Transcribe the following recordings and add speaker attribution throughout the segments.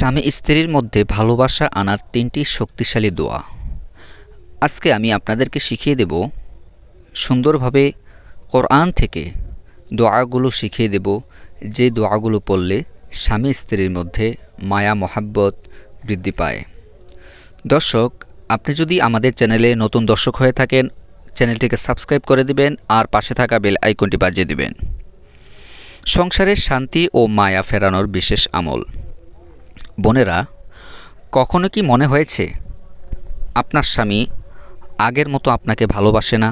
Speaker 1: স্বামী স্ত্রীর মধ্যে ভালোবাসা আনার তিনটি শক্তিশালী দোয়া। আজকে আমি আপনাদেরকে শিখিয়ে দেব সুন্দরভাবে কোরআন থেকে দোয়াগুলো শিখিয়ে দেব, যে দোয়াগুলো পড়লে স্বামী স্ত্রীর মধ্যে মায়া, মহাব্বত বৃদ্ধি পায়। দর্শক, আপনি যদি আমাদের চ্যানেলে নতুন দর্শক হয়ে থাকেন, চ্যানেলটিকে সাবস্ক্রাইব করে দিবেন আর পাশে থাকা বেল আইকনটি বাজিয়ে দিবেন। সংসারের শান্তি ও মায়া ফেরানোর বিশেষ আমল। বোনেরা, কখনো কি মনে হয়েছে, আপনার স্বামী আগের মতো আপনাকে ভালোবাসে না?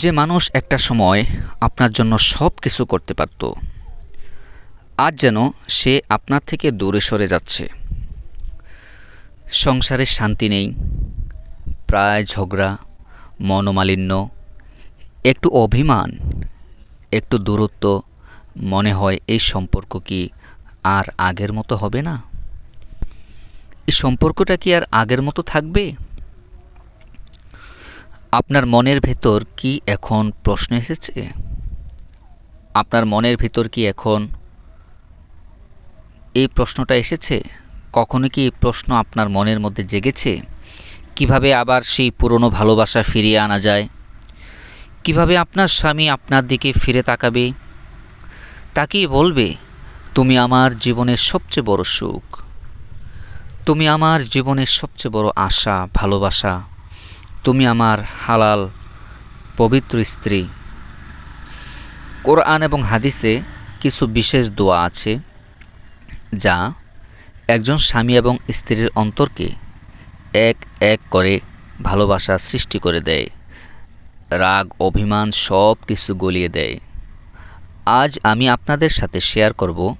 Speaker 1: যে মানুষ একটা সময় আপনার জন্য সব কিছু করতে পারত, আজ যেন সে আপনার থেকে দূরে সরে যাচ্ছে। সংসারে শান্তি নেই, প্রায় ঝগড়া, মনোমালিন্য, একটু অভিমান, একটু দূরত্ব, মনে হয় এই সম্পর্ক কি আর আগের মতো হবে না? এই সম্পর্কটা কি আর আগের মতো থাকবে? আপনার মনের ভেতর কি এখন প্রশ্ন এসেছে? আপনার মনের ভেতর কি এখন এই প্রশ্নটা এসেছে? কখনো কি এই প্রশ্ন আপনার মনের মধ্যে জেগেছে? কীভাবে আবার সেই পুরনো ভালোবাসা ফিরিয়ে আনা যায়? কীভাবে আপনার স্বামী আপনার দিকে ফিরে তাকাবে? তাকেই বলবে তুমি আমার জীবনের সবচেয়ে বড় সুখ। তুমি আমার জীবনের সবচেয়ে বড় আশা, ভালোবাসা। তুমি আমার হালাল, পবিত্র স্ত্রী। কোরআন এবং হাদিসে কিছু বিশেষ দোয়া আছে, যা একজন স্বামী এবং স্ত্রীর অন্তরকে এক এক করে ভালোবাসা সৃষ্টি করে দেয়, রাগ, অভিমান সব কিছু গলিয়ে দেয়। আজ আমি আপনাদের সাথে শেয়ার করব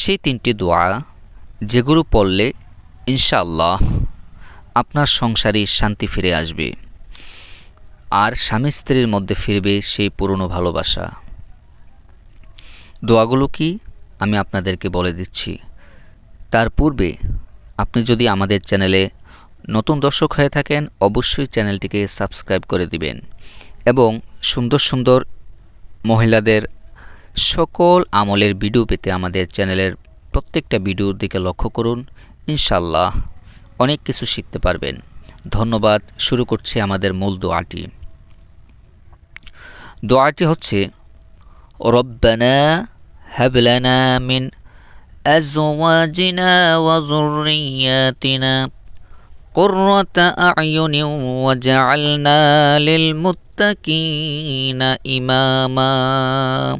Speaker 1: সেই তিনটি দোয়া যেগুলো পড়লে ইনশাআল্লাহ আপনার সংসারে শান্তি ফিরে আসবে। আর স্বামী স্ত্রীর মধ্যে ফিরবে সেই পুরনো ভালোবাসা। দোয়াগুলো কি? আমি আপনাদেরকে বলে দিচ্ছি। তার পূর্বে আপনি যদি আমাদের চ্যানেলে নতুন দর্শক হয়ে থাকেন, অবশ্যই চ্যানেলটিকে সাবস্ক্রাইব করে দিবেন এবং সুন্দর সুন্দর মহিলাদের সকল আমলের ভিডিও পেতে আমাদের চ্যানেলের প্রত্যেকটা ভিডিওর দিকে লক্ষ্য করুন ইনশাল্লাহ অনেক কিছু শিখতে পারবেন ধন্যবাদ শুরু করছে আমাদের মূল দোয়াটি দোয়াটি হচ্ছে রব্বানা হাবলানা মিন أزواجنا وذرياتنا قرة أعين وجعلنا للمتقين إماما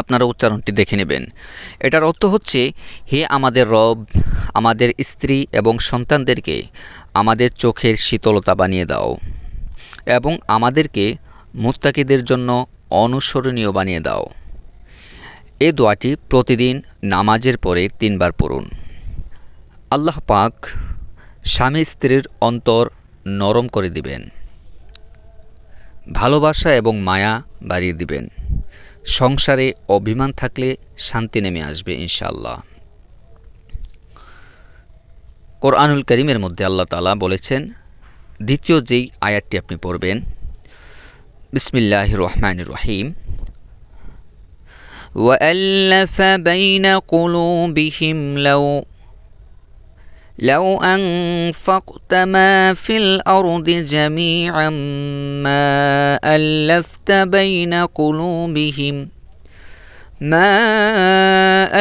Speaker 1: আপনারা উচ্চারণটি দেখে নেবেন। এটার অর্থ হচ্ছে, হে আমাদের রব, আমাদের স্ত্রী এবং সন্তানদেরকে আমাদের চোখের শীতলতা বানিয়ে দাও এবং আমাদেরকে মুত্তাকিদের জন্য অনুসরণীয় বানিয়ে দাও। এ দোয়াটি প্রতিদিন নামাজের পরে তিনবার পড়ুন। আল্লাহ পাক স্বামী স্ত্রীর অন্তর নরম করে দিবেন। ভালোবাসা এবং মায়া বাড়িয়ে দিবেন। সংসারে অভিমান থাকলে শান্তি নেমে আসবে ইনশাল্লাহ কোরআনুল করিমের মধ্যে আল্লাহ তালা বলেছেন দ্বিতীয় যেই আয়াতটি আপনি পড়বেন বিসমিল্লাহ রহমান রহিম
Speaker 2: وألف بين قلوبهم لو لو أنفقت ما في الأرض جميعا ما ألفت بين قلوبهم ما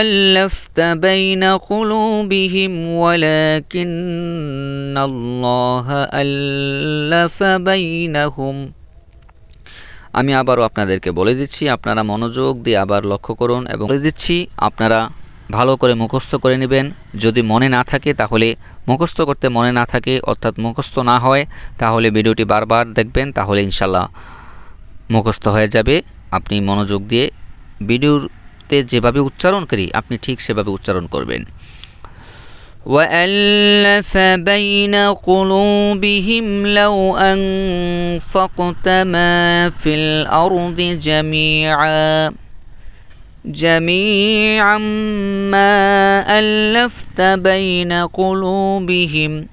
Speaker 2: ألفت بين قلوبهم ولكن الله ألف بينهم
Speaker 1: আমি আবারও আপনাদেরকে বলে দিচ্ছি আপনারা মনোযোগ দিয়ে আবার লক্ষ্য করুন এবং বলে দিচ্ছি আপনারা ভালো করে মুখস্থ করে নেবেন যদি মনে না থাকে তাহলে মুখস্থ করতে মনে না থাকে অর্থাৎ মুখস্থ না হয় তাহলে ভিডিওটি বারবার দেখবেন তাহলে ইনশাল্লাহ মুখস্থ হয়ে যাবে আপনি মনোযোগ দিয়ে ভিডিওতে যেভাবে উচ্চারণ করি আপনি ঠিক সেভাবে উচ্চারণ করবেন
Speaker 2: وألف بين قلوبهم لو أنفقت ما في الأرض جميعا جميعا ما ألفت بين قلوبهم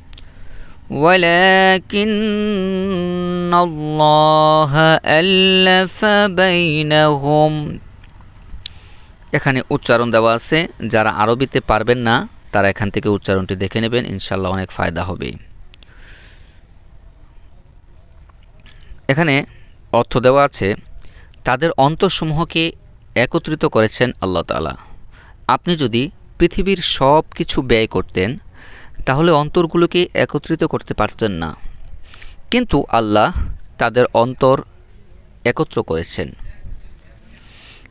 Speaker 2: ولكن الله ألف بينهم
Speaker 1: এখানে উচ্চারণ দেওয়া আছে যারা আরবিতে পারবেন না তারা এখান থেকে উচ্চারণটি দেখে নেবেন ইনশাল্লাহ অনেক ফায়দা হবে এখানে অর্থ দেওয়া আছে তাদের অন্তরসমূহকে একত্রিত করেছেন আল্লাহ তালা আপনি যদি পৃথিবীর সব কিছু ব্যয় করতেন, তাহলে অন্তরগুলোকে একত্রিত করতে পারতেন না। কিন্তু আল্লাহ তাদের অন্তর একত্র করেছেন।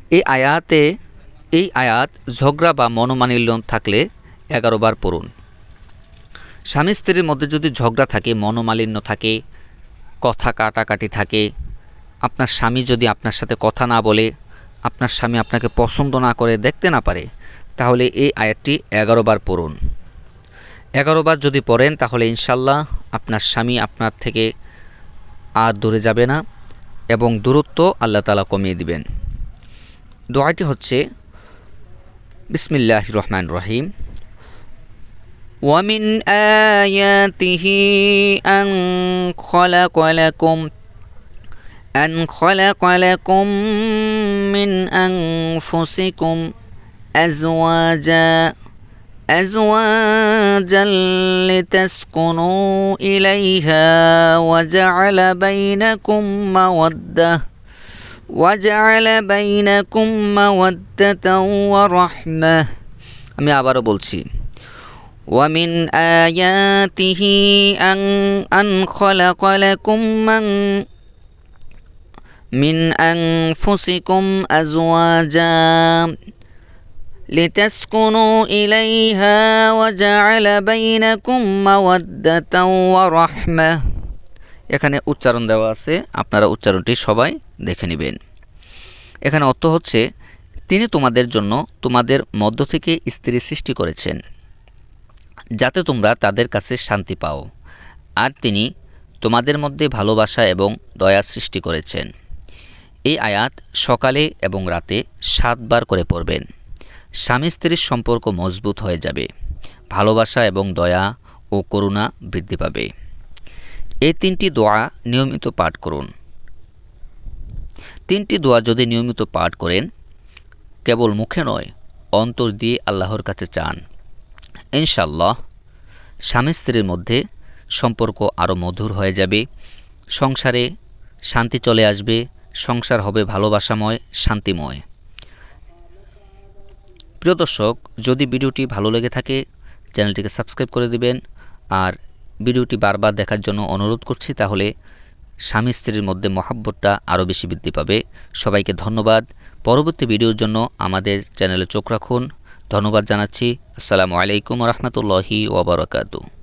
Speaker 1: এই আয়াতে, এই আয়াত ঝগড়া বা মনোমানিল্য থাকলে এগারো বার পড়ুন। স্বামী স্ত্রীর মধ্যে যদি ঝগড়া থাকে, মনোমালিন্য থাকে, কথা কাটাকাটি থাকে, আপনার স্বামী যদি আপনার সাথে কথা না বলে আপনার স্বামী আপনাকে পছন্দ না করে দেখতে না পারে তাহলে এই আয়াতটি এগারো বার পড়ুন এগারো বার যদি পড়েন তাহলে ইনশাল্লাহ আপনার স্বামী আপনার থেকে আর দূরে যাবে না এবং দূরত্ব আল্লাহ তালা কমিয়ে দিবেন দোয়াটি হচ্ছে বিসমিল্লাহ রহমান রহিম
Speaker 2: ومن آياته أن خلق لكم أن خلق لكم من أنفسكم أزواجا أزواجا لتسكنوا إليها وجعل بينكم مودة وجعل بينكم مودة ورحمة
Speaker 1: আমি আবারও বলছি
Speaker 2: ومن آياته أن أن خلق لكم من من أنفسكم أزواجا لتسكنوا إليها وجعل بينكم مودة ورحمة
Speaker 1: এখানে উচ্চারণ দেওয়া আছে আপনারা উচ্চারণটি সবাই দেখে নেবেন এখানে অর্থ হচ্ছে তিনি তোমাদের জন্য তোমাদের মধ্য থেকে স্ত্রী সৃষ্টি করেছেন যাতে তোমরা তাদের কাছে শান্তি পাও আর তিনি তোমাদের মধ্যে ভালোবাসা এবং দয়া সৃষ্টি করেছেন এই আয়াত সকালে এবং রাতে সাতবার করে পড়বেন। স্বামী স্ত্রীর সম্পর্ক মজবুত হয়ে যাবে। ভালোবাসা এবং দয়া ও করুণা বৃদ্ধি পাবে। এই তিনটি দোয়া নিয়মিত পাঠ করুন। তিনটি দোয়া যদি নিয়মিত পাঠ করেন, কেবল মুখে নয়, অন্তর দিয়ে আল্লাহর কাছে চান। ইনশাল্লাহ স্বামী স্ত্রীর মধ্যে সম্পর্ক আরও মধুর হয়ে যাবে, সংসারে শান্তি চলে আসবে সংসার হবে ভালোবাসাময়, শান্তিময়। প্রিয় দর্শক, যদি ভিডিওটি ভালো লেগে থাকে, চ্যানেলটিকে সাবস্ক্রাইব করে দিবেন। আর ভিডিওটি বারবার দেখার জন্য অনুরোধ করছি, তাহলে স্বামী স্ত্রীর মধ্যে মহাব্বতটা আরও বেশি বৃদ্ধি পাবে। সবাইকে ধন্যবাদ। পরবর্তী ভিডিওর জন্য আমাদের চ্যানেলে চোখ রাখুন। ধন্যবাদ জানাচ্ছি। আসসালামু আলাইকুম রহমতুল্লাহি ওবরাকাতু